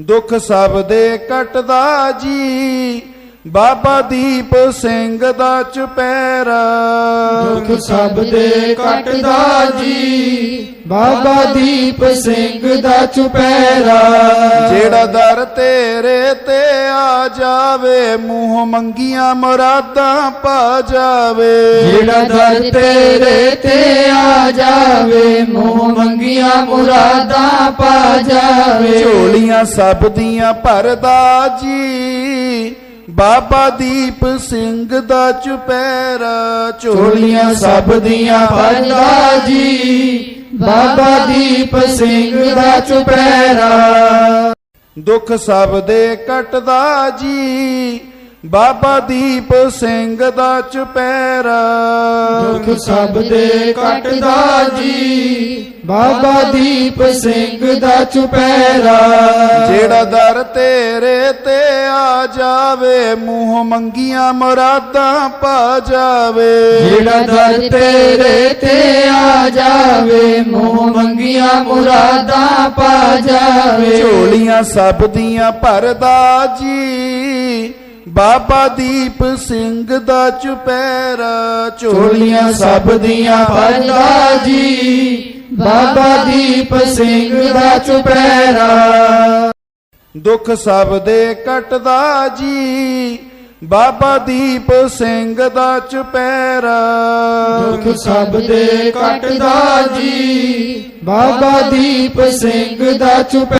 ਦੁੱਖ ਸਭ ਦੇ ਕਟਦਾ ਜੀ। ਬਾਬਾ ਦੀਪ ਸਿੰਘ ਦਾ ਚੁਪਹਿਰਾ। ਦੁੱਖ ਸਭ ਦੇ ਕੱਟਦਾ ਜੀ। ਬਾਬਾ ਦੀਪ ਸਿੰਘ ਦਾ ਚੁਪਹਿਰਾ। ਜਿਹੜਾ ਦਰ ਤੇਰੇ ਤੇ ਆ ਜਾਵੇ ਮੂੰਹ ਮੰਗੀਆਂ ਮੁਰਾਦਾਂ ਪਾ ਜਾਵੇ। ਜਿਹੜਾ ਦਰ ਤੇਰੇ ਤੇ ਆ ਜਾਵੇ ਮੂੰਹ ਮੰਗੀਆਂ ਮੁਰਾਦਾਂ ਪਾ ਜਾਵੇ। ਝੋਲੀਆਂ ਸਭ ਦੀਆਂ ਭਰਦਾ ਜੀ ਬਾਬਾ ਦੀਪ ਸਿੰਘ ਦਾ ਚੁਪਹਿਰਾ। ਝੋਲੀਆਂ ਸਭ ਦੀਆਂ ਭਰਦਾ ਜੀ ਬਾਬਾ ਦੀਪ ਸਿੰਘ ਦਾ ਚੁਪਹਿਰਾ। ਦੁੱਖ ਸਭ ਦੇ ਕਟਦਾ ਜੀ। ਬਾਬਾ ਦੀਪ ਸਿੰਘ ਦਾ ਚੁਪਹਿਰਾ। ਦੁੱਖ ਸਭ ਦੇ ਕੱਟਦਾ ਜੀ। ਬਾਬਾ ਦੀਪ ਸਿੰਘ ਦਾ ਚੁਪਹਿਰਾ। ਜਿਹੜਾ ਦਰ ਤੇਰੇ ਤੇ ਆ ਜਾਵੇ ਮੂੰਹ ਮੰਗੀਆਂ ਮੁਰਾਦਾਂ ਪਾ ਜਾਵੇ। ਜਿਹੜਾ ਦਰ ਤੇਰੇ ਤੇ ਆ ਜਾਵੇ ਮੂੰਹ ਮੰਗੀਆਂ ਮੁਰਾਦਾਂ ਪਾ ਜਾਵੇ। ਝੋਲੀਆਂ ਸਭ ਦੀਆਂ ਭਰਦਾ ਜੀ ਬਾਬਾ ਦੀਪ ਸਿੰਘ ਦਾ ਚੁਪਹਿਰਾ। ਝੋਲੀਆਂ ਸਭ ਦੀਆਂ ਭਰਦਾ ਜੀ ਬਾਬਾ ਦੀਪ ਸਿੰਘ ਦਾ ਚੁਪਹਿਰਾ। ਦੁੱਖ ਸਭ ਦੇ ਕਟਦਾ ਜੀ ਬਾਬਾ ਦੀਪ ਸਿੰਘ ਦਾ ਚੁਪਹਿਰਾ। ਦੁੱਖ ਸਭ ਦੇ ਕੱਟਦਾ ਜੀ ਬਾਬਾ ਦੀਪ ਸਿੰਘ ਦਾ ਚੁਪ